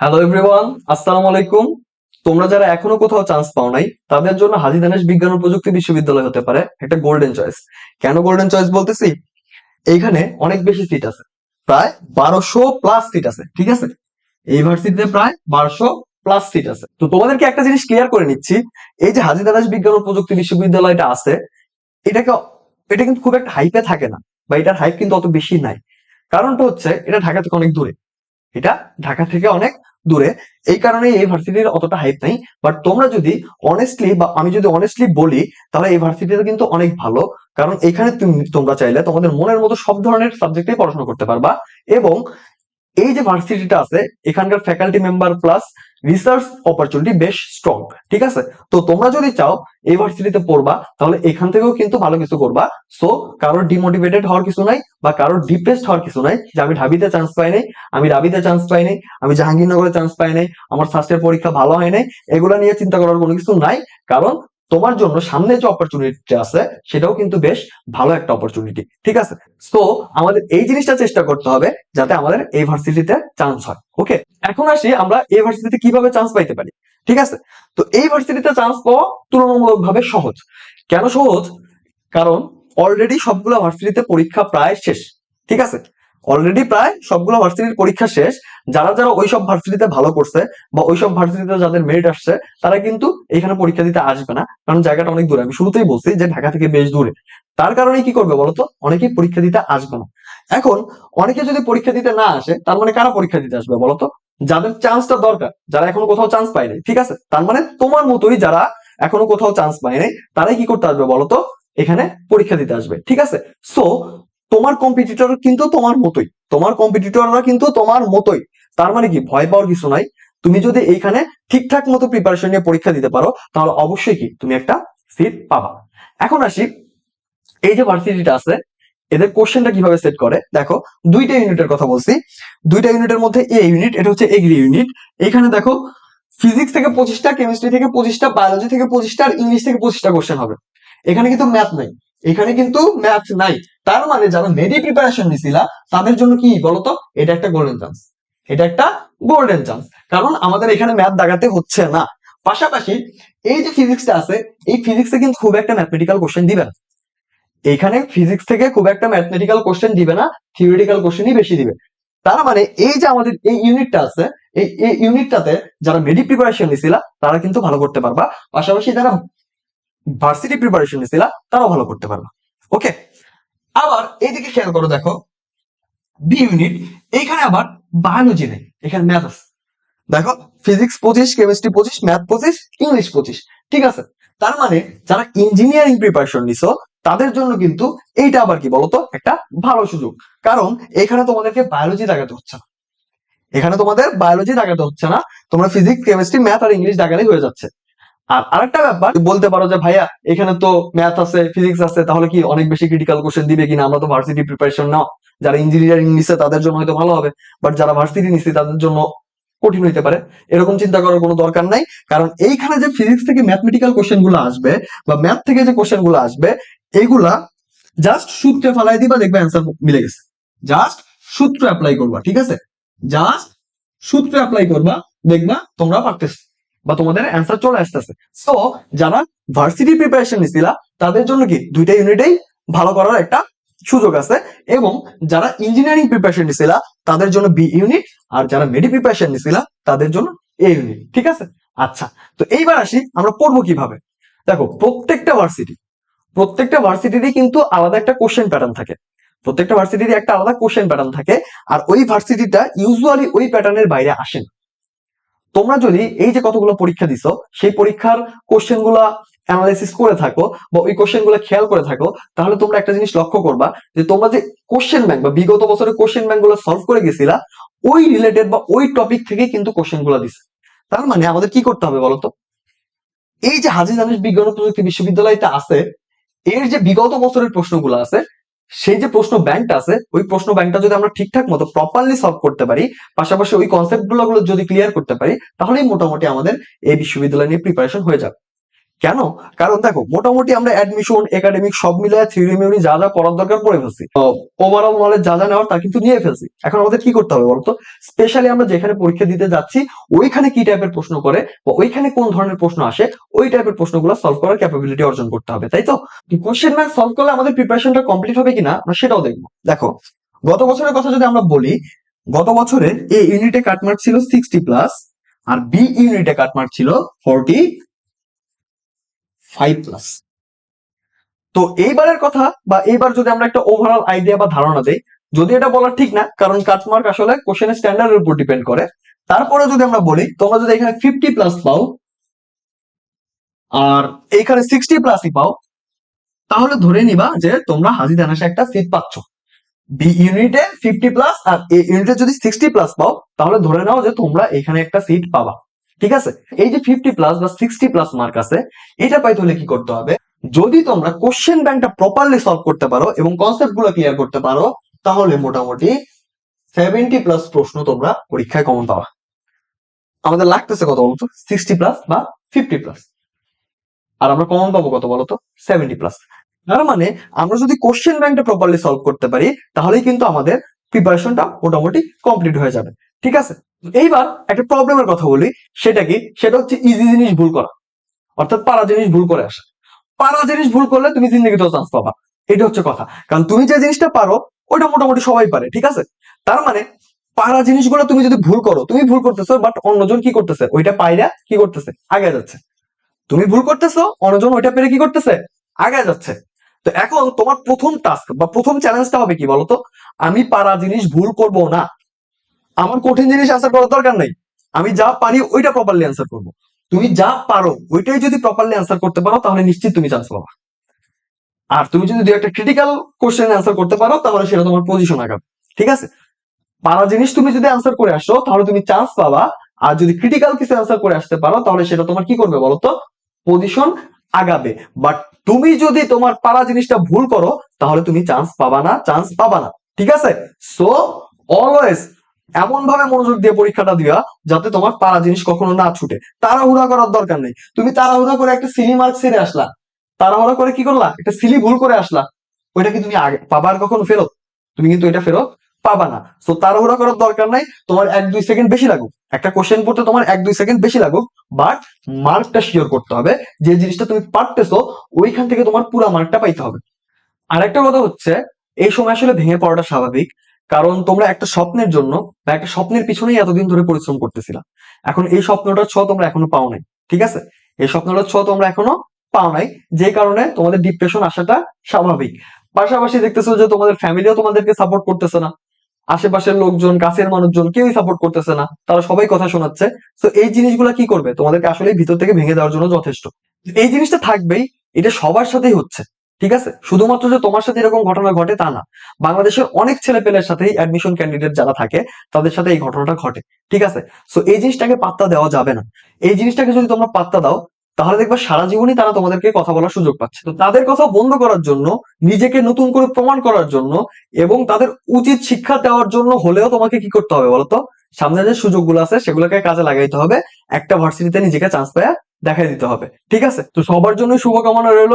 Hello everyone আসসালামু আলাইকুম তোমরা যারা এখনও কোথাও চান্স পাও নাই, তাদের জন্য হাজি দানেশ বিজ্ঞান ও প্রযুক্তি বিশ্ববিদ্যালয় হতে পারে। একটা গোল্ডেন চয়েস কেন গোল্ডেন চয়েস বলতেছি? এইখানে অনেক বেশি সিট আছে। প্রায় বারোশো প্লাস সিট আছে, ঠিক আছে? ইউনিভার্সিটিতে প্রায় বারোশো প্লাস সিট আছে। তো তোমাদেরকে একটা জিনিস ক্লিয়ার করে নিচ্ছি। এই যে হাজি দানেশ বিজ্ঞান ও প্রযুক্তি বিশ্ববিদ্যালয়টা আছে, এটাকে, এটা কিন্তু খুব একটা হাইপে থাকে না, বা এটার হাইপ কিন্তু অত বেশি নাই। কারণটা হচ্ছে, এটা ঢাকা থেকে অনেক দূরে। এটা ঢাকা থেকে অনেক দূরে, এই কারণে এই ভার্সিটির অতটা হাইপ নাই। বাট তোমরা যদি অনেস্টলি বা আমি যদি অনেস্টলি বলি, তাহলে এই ভার্সিটিটা কিন্তু অনেক ভালো। কারণ এখানে তুমি- তোমরা চাইলে তোমাদের মনের মতো সব ধরনের সাবজেক্টে পড়াশোনা করতে পারবা। এবং এই যে ভার্সিটিটা আছে, এখানকার faculty member plus research opportunity বেশ স্ট্রং ঠিক আছে? তো তোমরা যদি চাও, এই ভার্সিটিতে পড়বা, তাহলে এখান থেকেও কিন্তু ভালো কিছু করবা। সো কারোর ডিমোটিভেটেড হওয়ার কিছু নাই, বা কারোর ডিপ্রেসড হওয়ার কিছু নাই, যে আমি ঢাবিতে চান্স পাই নাই, আমি রাবিতে চান্স পাই নাই, আমি জাহাঙ্গীরনগরে চান্স পাই নাই, আমার স্বাস্থ্যের পরীক্ষা ভালো হয় নাই, এগুলা নিয়ে চিন্তা করার কোনো কিছু নাই। কারণ তোমার জন্য সামনে যে অপরচুনিটি আছে, সেটাও কিন্তু বেশ ভালো একটা অপরচুনিটি ঠিক আছে? তো আমাদের এই জিনিসটা চেষ্টা করতে হবে যাতে আমাদের এই ভার্সিটিতে চান্স হয় ওকে এখন আসি আমরা এই ভার্সিটিতে কীভাবে চান্স পাইতে পারি, ঠিক আছে? তো এই ভার্সিটিতে চান্স পাওয়া তুলনামূলকভাবে সহজ। কেন সহজ? কারণ অলরেডি সবগুলো ভার্সিটিতে পরীক্ষা প্রায় শেষ, ঠিক আছে? অলরেডি প্রায় সবগুলো ভার্সিটির পরীক্ষা শেষ। যারা যারা ওইসব ভার্সিটিতে ভালো করছে বা ওইসব ভার্সিটিতে যাদের মেরিট আসছে, তারা কিন্তু এখানে পরীক্ষা দিতে আসবে না। কারণ জায়গাটা অনেক দূরে। আমি শুরুতেই বলছি যে ঢাকা থেকে বেশ দূরে। তার কারণে কি করবে বলতো? অনেকেই পরীক্ষা দিতে আসবে না। এখন অনেকে যদি পরীক্ষা দিতে না আসে, তার মানে কারা পরীক্ষা দিতে আসবে বলতো? যাদের চান্সটা দরকার, যারা এখনও কোথাও চান্স পায়নি, ঠিক আছে? তার মানে তোমার মতোই যারা এখনও কোথাও চান্স পায়নি, তারাই কি করতে আসবে বলতো? এখানে পরীক্ষা দিতে আসবে, ঠিক আছে? সো তোমার কম্পিটিটর কিন্তু তোমার মতোই। তোমার কম্পিটিটররা কিন্তু তোমার মতোই। তার মানে কি? ভয় পাওয়ার কিছু নাই। তুমি যদি এইখানে ঠিকঠাক মতো প্রিপারেশন নিয়ে পরীক্ষা দিতে পারো, তাহলে অবশ্যই কি? তুমি একটা সিট পাবা। এখন আসি, এই যে ভার্সিটিটা আছে, এদের কোশ্চেনটা কীভাবে সেট করে? দেখো, দুইটা ইউনিটের কথা বলছি। দুইটা ইউনিটের মধ্যে এ ইউনিট এটা হচ্ছে এগ্রি ইউনিট এখানে দেখো ফিজিক্স থেকে পঁচিশটা কেমিস্ট্রি থেকে পঁচিশটা বায়োলজি থেকে পঁচিশটা, আর ইংলিশ থেকে পঁচিশটা কোশ্চেন হবে। এখানে কিন্তু ম্যাথ নাই। এখানে কিন্তু ম্যাথ নাই। তার মানে যারা মেডি প্রিপারেশন নিছিলা, তাদের জন্য কি বলতো? এটা একটা গোল্ডেন চান্স এটা একটা গোল্ডেন চান্স কারণ আমাদের এখানে ম্যাথ দাগাতে হচ্ছে না। পাশাপাশি এই যে ফিজিক্সটা আছে, এই ফিজিক্সে কিন্তু খুব একটা ম্যাথমেটিক্যাল কোশ্চেন দিবে না। এখানে ফিজিক্স থেকে খুব একটা ম্যাথমেটিক্যাল কোশ্চেন দিবে না থিওরিটিক্যাল কোশ্চেনই বেশি দিবে। তার মানে এই যে আমাদের এই ইউনিটটা আছে, এই ইউনিটটাতে যারা মেডি প্রিপারেশন নিছিলা, তারা কিন্তু ভালো করতে পারবা। পাশাপাশি যারা ভার্সিটি প্রিপারেশন নিছিলা, তারাও ভালো করতে পারবা। ওকে আবার এইদিকে খেয়াল করো দেখো বি ইউনিট এইখানে আবার বায়োলজি নেই, এখানে ম্যাথ আছে। দেখো ফিজিক্স পঁচিশ কেমিস্ট্রি পঁচিশ ম্যাথ পঁচিশ ইংলিশ পঁচিশ, ঠিক আছে? তার মানে যারা ইঞ্জিনিয়ারিং প্রিপারেশন নিছো, তাদের জন্য কিন্তু এইটা আবার কি বলতো? একটা ভালো সুযোগ। কারণ এখানে তোমাদেরকে বায়োলজি দেখাতে হচ্ছে না। এখানে তোমাদের বায়োলজি দেখাতে হচ্ছে না, তোমরা ফিজিক্স কেমিস্ট্রি ম্যাথ আর ইংলিশ দেখালেই হয়ে যাচ্ছে। আর আরেকটা ব্যাপার বলতে পারো যে, ভাইয়া, এখানে তো ম্যাথ আছে ফিজিক্স আছে, তাহলে কি অনেক বেশি ক্রিটিক্যাল কোশ্চেন দিবে কিনা? আমরা তো ভার্সিটি প্রিপারেশন নাও। যারা ইঞ্জিনিয়ারিং নিছে, তাদের জন্য হয়তো ভালো হবে। বাট যারা ভার্সিটি নিচ্ছে তাদের জন্য কঠিন হইতে পারে। এরকম চিন্তা করার কোনো দরকার নাই। কারণ এইখানে যে ফিজিক্স থেকে ম্যাথমেটিক্যাল কোশ্চেনগুলো আসবে, বা ম্যাথ থেকে যে কোশ্চেনগুলো আসবে এইগুলা জাস্ট সূত্রে ফালাই দিবা, দেখবে অ্যান্সার মিলে গেছে। জাস্ট সূত্র অ্যাপ্লাই করবা, ঠিক আছে? জাস্ট সূত্র অ্যাপ্লাই করবা, দেখবা তোমরা পারতেছ। বা তোমাদের অ্যান্সার চলে আসতেছে। সো যারা ভার্সিটি প্রিপারেশন নিছিলা, তাদের জন্য কি দুইটা ইউনিটেই ভালো করার একটা সুযোগ আছে। এবং যারা ইঞ্জিনিয়ারিং প্রিপারেশন নিছিলা, তাদের জন্য বি ইউনিট আর যারা মেডি প্রিপারেশন নিছিলা, তাদের জন্য এ ইউনিট ঠিক আছে? আচ্ছা তো এইবার আসি, আমরা পড়ব কীভাবে? দেখো, প্রত্যেকটা ভার্সিটি প্রত্যেকটা ভার্সিটিরই কিন্তু আলাদা একটা কোশ্চেন প্যাটার্ন থাকে। প্রত্যেকটা ভার্সিটির একটা আলাদা কোশ্চেন প্যাটার্ন থাকে, আর ওই ভার্সিটিটা ইউজুয়ালি ওই প্যাটার্নের বাইরে আসে না। তোমরা যদি এই যে কতগুলো পরীক্ষা দিছো, সেই পরীক্ষার কোশ্চেনগুলা অ্যানালাইসিস করে থাকো বা ওই কোশ্চেনগুলো খেয়াল করে থাকো, তাহলে তোমরা একটা জিনিস লক্ষ্য করবা যে তোমরা যে কোশ্চেন ব্যাংক বা বিগত বছরের কোশ্চেন ব্যাংকগুলো সলভ করে গেছিলা, ওই রিলেটেড বা ওই টপিক থেকে কিন্তু কোশ্চেনগুলো দিছে। তার মানে আমাদের কি করতে হবে বলতো? এই যে হাজি জানিস বিজ্ঞান প্রযুক্তি বিশ্ববিদ্যালয়টা আছে, এর যে বিগত বছরের প্রশ্নগুলো আছে সেই যে প্রশ্ন ব্যাংকটা আছে, ওই প্রশ্ন ব্যাংকটা যদি আমরা ঠিকঠাক মতো প্রপারলি সলভ করতে পারি, পাশাপাশি ওই কনসেপ্টগুলো যদি ক্লিয়ার করতে পারি, তাহলেই মোটামুটি আমাদের এই বিশ্ববিদ্যালয় নিয়ে প্রিপারেশন হয়ে যাবে। কেন? কারণ দেখো, মোটামুটি আমরা অ্যাডমিশন একাডেমিক সব মিলিয়ে থিওরি মিউরি যা যা পড়ার দরকার পড়ে ফেলছি। ওভারঅল নলেজ যা যা নেওয়ার তা কিন্তু নিয়ে ফেলছি। এখন আমাদের কি করতে হবে বলতো? স্পেশালি আমরা যেখানে পরীক্ষা দিতে যাচ্ছি, ওইখানে কি টাইপের প্রশ্ন করে বা ওইখানে কোন ধরনের প্রশ্ন আসে, ওই টাইপের প্রশ্নগুলো সলভ করার ক্যাপাবিলিটি অর্জন করতে হবে, তাই তো? কোশ্চেন ব্যাংক সলভ করলে আমাদের প্রিপারেশনটা কমপ্লিট হবে কিনা, আমরা সেটাও দেখব। দেখো, গত বছরের কথা যদি আমরা বলি, গত বছরে এ ইউনিটে কাটমার্ক ছিল সিক্সটি প্লাস আর বি ইউনিটে কাটমার্ক ছিল ফোরটি ফাইভ প্লাস তো এইবারের কথা বা এইবার যদি আমরা একটা ওভারঅল আইডিয়া বা ধারণা দেই, যদি এটা বলা ঠিক না, কারণ কাটমার্ক আসলে কোশ্চেনের স্ট্যান্ডার্ডের উপর ডিপেন্ড করে, তারপরে যদি আমরা বলি, তোমরা যদি এখানে ফিফটি প্লাস পাও, আর এইখানে সিক্সটি প্লাসই পাও, তাহলে ধরে নিবা যে তোমরা হাজি দানাসে একটা সিট পাচ্ছ। বি ইউনিটে ফিফটি প্লাস আর এ ইউনিটে যদি সিক্সটি প্লাস পাও, তাহলে ধরে নাও যে তোমরা এখানে একটা সিট পাবা। ঠিক আছে? এই যে ফিফটি প্লাস বা সিক্সটি প্লাস মার্ক আছে, এটা পাইতে হলে কি করতে হবে? যদি তোমরা কোশ্চেন ব্যাংকটা প্রপারলি সলভ করতে পারো এবং কনসেপ্টগুলো ক্লিয়ার করতে পারো, তাহলে মোটামুটি সেভেন্টি প্লাস প্রশ্ন তোমরা পরীক্ষায় কমন পাবা। আমাদের লাগতেছে কত বলতো? সিক্সটি প্লাস বা ফিফটি প্লাস আর আমরা কমন পাবো কত বলতো? সেভেন্টি প্লাস তার মানে আমরা যদি কোশ্চেন ব্যাংকটা প্রপারলি সলভ করতে পারি, তাহলেই কিন্তু আমাদের প্রিপারেশনটা মোটামুটি কমপ্লিট হয়ে যাবে। ঠিক আছে? এইবার একটা প্রবলেমের কথা বলি, সেটা কি? সেটা হচ্ছে ইজি জিনিস ভুল করা। অর্থাৎ পারা জিনিস ভুল করে আসা। পারা জিনিস ভুল করলে তুমি জিন্দগিতেও চান্স পাবা। এটা হচ্ছে কথা। কারণ তুমি যে জিনিসটা পারো ওটা মোটামুটি সবাই পারে, ঠিক আছে? তার মানে পারা জিনিসগুলো তুমি যদি ভুল করো, তুমি ভুল করতেছো বাট অন্যজন কি করতেছে? ওইটা পাইরা কি করতেছে? আগে যাচ্ছে। তুমি ভুল করতেছো, অন্যজন ওইটা পেরে কি করতেছে? আগে যাচ্ছে। তো এখন তোমার প্রথম টাস্ক বা প্রথম চ্যালেঞ্জটা হবে কি বলতো? আমি পারা জিনিস ভুল করব না। আমার কঠিন জিনিস আনসার করার দরকার নাই। আমি যা পারি ওইটা প্রপারলি আনসার করব। তুমি যা পারো ওইটাই যদি প্রপারলি আনসার করতে পারো, তাহলে নিশ্চিত তুমি চান্স পাবা। আর তুমি যদি দু একটা ক্রিটিক্যাল কোশ্চেন আনসার করতে পারো, তাহলে সেটা তোমার পজিশন আগাবে ঠিক আছে? পারা জিনিস তুমি যদি আনসার করে আসো, তাহলে তুমি চান্স পাবা। আর যদি ক্রিটিক্যাল কিছু আনসার করে আসতে পারো, তাহলে সেটা তোমার কি করবে বলো তো পজিশন আগাবে। বাট তুমি যদি তোমার পারা জিনিসটা ভুল করো, তাহলে তুমি চান্স পাবা না চান্স পাবা না। ঠিক আছে? সো অলওয়েজ এমন ভাবে মনোযোগ দিয়ে পরীক্ষাটা দিবা যাতে তোমার পারা জিনিস কখনো না ছুটে। তাড়াহুড়া করার দরকার নেই। তুমি তাড়াহুড়া করে একটা সিলি মার্ক ছেড়ে আসলা। তাড়াহুড়া করে কি করলা? একটা সিলি ভুল করে আসলা। ওইটা কি তুমি আগে পাবার কখনো ফেরত? তুমি কিন্তু এটা ফেরত পাবা না। তো তাড়াহুড়া করার দরকার নাই। তোমার এক, দুই সেকেন্ড বেশি লাগুক। একটা কোশ্চেন পড়তে তোমার এক, দুই সেকেন্ড বেশি লাগুক। বাট মার্কটা শিওর করতে হবে। যে জিনিসটা তুমি পারতেছো, ওইখান থেকে তোমার পুরো মার্কটা পাইতে হবে। আর একটা কথা হচ্ছে, এই সময় আসলে ভেঙে পড়াটা স্বাভাবিক। কারণ তোমরা একটা স্বপ্নের জন্য বা একটা স্বপ্নের পিছনেই এতদিন ধরে পরিশ্রম করতেছিলা। এখন এই স্বপ্নটার ছ তোমরা এখনও পাও নাই, ঠিক আছে? এই স্বপ্নটার ছ তোমরা এখনও পাও নাই, যে কারণে তোমাদের ডিপ্রেশন আসাটা স্বাভাবিক। পাশাপাশি দেখতেছো যে তোমাদের ফ্যামিলিও তোমাদেরকে সাপোর্ট করতেছে না। আশেপাশের লোকজন, কাছের মানুষজন কেউই সাপোর্ট করতেছে না, তারা সবাই কথা শোনাচ্ছে। তো এই জিনিসগুলা কি করবে? তোমাদেরকে আসলে ভিতর থেকে ভেঙে দেওয়ার জন্য যথেষ্ট। এই জিনিসটা থাকবেই, এটা সবার সাথেই হচ্ছে। ঠিক আছে? শুধুমাত্র যে তোমার সাথে এরকম ঘটনা ঘটে তা না। বাংলাদেশের অনেক ছেলে পেলের সাথেই অ্যাডমিশন ক্যান্ডিডেট যারা থাকে, তাদের সাথে এই ঘটনাটা ঘটে। ঠিক আছে? সো এই জিনিসটাকে পাত্তা দেওয়া যাবে না। এই জিনিসটাকে যদি তোমরা পাত্তা দাও, তাহলে দেখবা সারা জীবনই তারা তোমাদেরকে কথা বলার সুযোগ পাচ্ছে। তো তাদের কথা বন্ধ করার জন্য, নিজেকে নতুন করে প্রমাণ করার জন্য এবং তাদের উচিত শিক্ষা দেওয়ার জন্য হলেও তোমাকে কি করতে হবে বলতো? সামনে যে সুযোগগুলো আছে, সেগুলোকে কাজে লাগাইতে হবে। একটা ভার্সিটিতে নিজেকে চান্স পায়া দেখাই দিতে হবে। ঠিক আছে? তো সবার জন্য শুভকামনা রইল।